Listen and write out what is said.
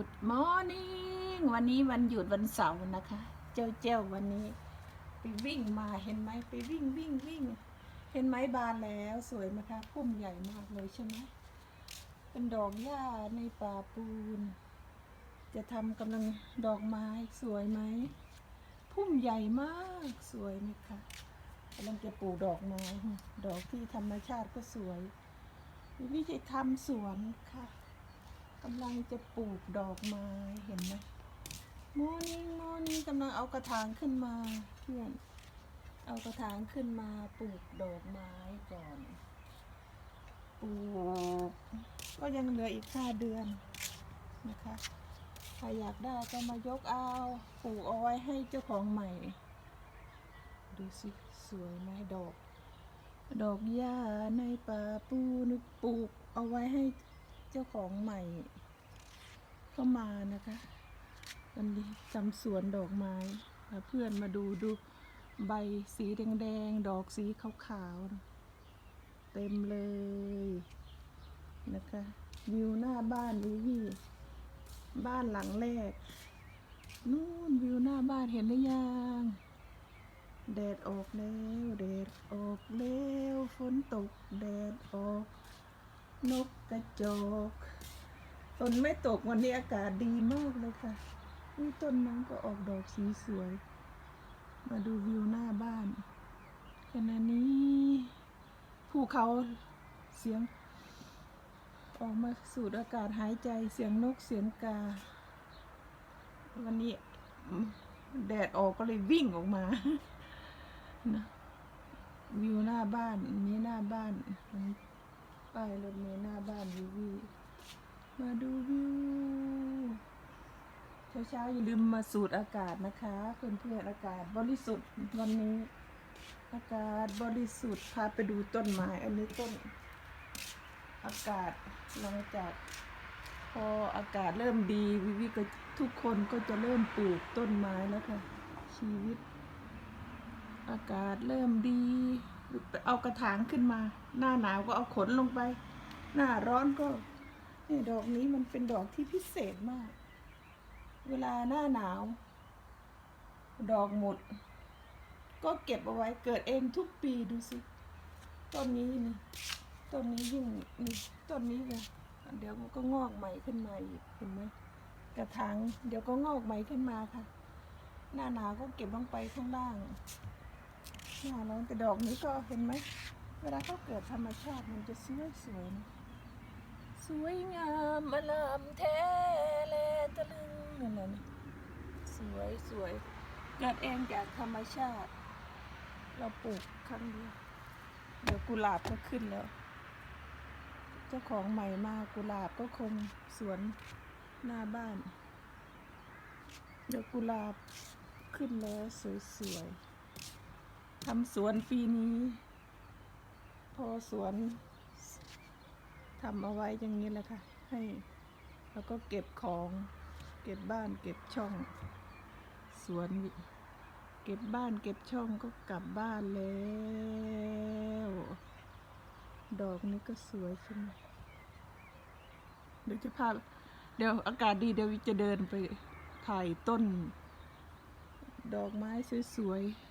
Good morning วันนี้วันหยุดวันเสาร์นะคะ เจ้าเจ้าวันนี้ ไปวิ่งมาเห็นไหมไปวิ่งวิ่งวิ่ง เห็นไหมบานแล้วสวยไหมคะพุ่มใหญ่มากเลยใช่ไหมเป็นดอกหญ้าในป่าปูน จะทำกำลังดอกไม้สวยไหมพุ่มใหญ่มากสวยไหมคะกำลังจะปลูกดอกไม้ดอกที่ธรรมชาติก็สวยวิธีทำสวนค่ะ กำลังจะปลูกดอกไม้เห็นไหมโมนิ่งมนิ่งกำลังเอากระถางขึ้นมาเพื่อนเอากระถางขึ้นมาปลูกดอกไม้ก่อนปลูกก็ยังเหลืออีกห้าเดือนนะคะใครอยากได้ก็มายกเอาปลูกเอาไว้ให้เจ้าของใหม่ ดูสิสวยไหมดอก ดอกหญ้าในป่าปูนปลูกเอาไว้ให้ เจ้าของใหม่เข้ามานะคะ วันนี้จำสวนดอกไม้เพื่อนมาดูดูใบสีแดงๆ ดอกสีขาวๆ เต็มเลยนะคะวิวหน้าบ้านวิวีบ้านหลังแรก นู่นวิวหน้าบ้านเห็นหรือยังแดดออกแล้วแดดออกแล้วฝนตกแดดออก นกกระจอกฝนไม่ตกวันนี้อากาศดีมากเลยค่ะนี่ต้นนั้นก็ออกดอกสีสวย มาดูวิวหน้าบ้านขณะนี้ภูเขาเสียง ออกมาสูดอากาศหายใจเสียงนกเสียงกา วันนี้แดดออกก็เลยวิ่งออกมานะวิวหน้าบ้านนี้หน้าบ้านอันนี้ ป้ายรถเมล์หน้าบ้านวิวมาดูวิว เช้าๆอย่าลืมมาสูดอากาศนะคะ เพื่อนๆอากาศบริสุทธิ์วันนี้ อากาศบริสุทธิ์พาไปดูต้นไม้ อันนี้ต้น อากาศหลังจากพออากาศเริ่มดีวิวิก็ทุกคนก็จะเริ่มปลูกต้นไม้แล้วค่ะ ชีวิต อากาศเริ่มดี เอากระถางขึ้นมา หน้าหนาวก็เอาขนลงไป หน้าร้อนก็นี่ดอกนี้มันเป็นดอกที่พิเศษมาก เวลาหน้าหนาว ดอกหมด ก็เก็บเอาไว้เกิดเองทุกปีดูสิต้นนี้นี่ต้นนี้ยิ่งนี่ต้นนี้เลยเดี๋ยวมันก็งอกใหม่ขึ้นมาอีกเห็นไหมกระถางเดี๋ยวก็งอกใหม่ขึ้นมาค่ะ หน้าหนาวก็เก็บลงไปข้างล่าง หน้าร้อนแต่ดอกนี้ก็เห็นไหมเวลาเขาเกิดธรรมชาติมันจะสวยสวยนะสวยงามอลามแท้แลตะลึงนั่นแหละนะสวยสวยเกิดเองจากธรรมชาติ เราปลูกครั้งเดียวเดี๋ยวกุหลาบก็ขึ้นแล้ว เจ้าของใหม่มากุหลาบก็คงสวนหน้าบ้าน เดี๋ยวกุหลาบขึ้นแล้วสวยๆ ทำสวนปีนี้ พอสวนทำเอาไว้อย่างนี้แหละค่ะ ให้แล้วก็เก็บของ เก็บบ้านเก็บช่อง สวนเก็บบ้านเก็บช่องก็กลับบ้านแล้ว ดอกนี้ก็สวยใช่ไหมเดี๋ยวจะพาเดี๋ยวอากาศดีเดี๋ยวจะเดินไปถ่ายต้น ดอกไม้สวยๆ